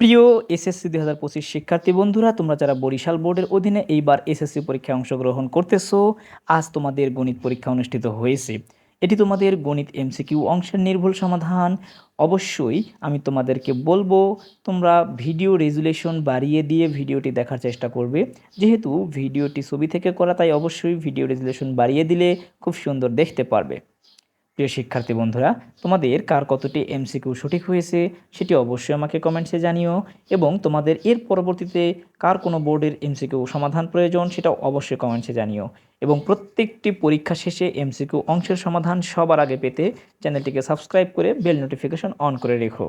প্রিয় এসএসসি দুই হাজার পঁচিশ শিক্ষার্থী বন্ধুরা, তোমরা যারা বরিশাল বোর্ডের অধীনে এইবার এসএসসি পরীক্ষায় অংশগ্রহণ করতেছো, আজ তোমাদের গণিত পরীক্ষা অনুষ্ঠিত হয়েছে। এটি তোমাদের গণিত এমসিকিউ অংশের নির্ভুল সমাধান। অবশ্যই আমি তোমাদেরকে বলব, তোমরা ভিডিও রেজুলেশন বাড়িয়ে দিয়ে ভিডিওটি দেখার চেষ্টা করবে। যেহেতু ভিডিওটি ছবি থেকে করা, তাই অবশ্যই ভিডিও রেজুলেশন বাড়িয়ে দিলে খুব সুন্দর দেখতে পারবে। প্রিয় শিক্ষার্থী বন্ধুরা, তোমাদের কার কতটি এমসিকিউ সঠিক হয়েছে সেটি অবশ্যই আমাকে কমেন্টসে জানিও এবং তোমাদের এর পরবর্তীতে কার কোনো বোর্ডের এমসিকিউ সমাধান প্রয়োজন সেটাও অবশ্যই কমেন্টসে জানিও এবং প্রত্যেকটি পরীক্ষা শেষে এমসিকিউ অংশের সমাধান সবার আগে পেতে চ্যানেলটিকে সাবস্ক্রাইব করে বেল নোটিফিকেশন অন করে রেখো।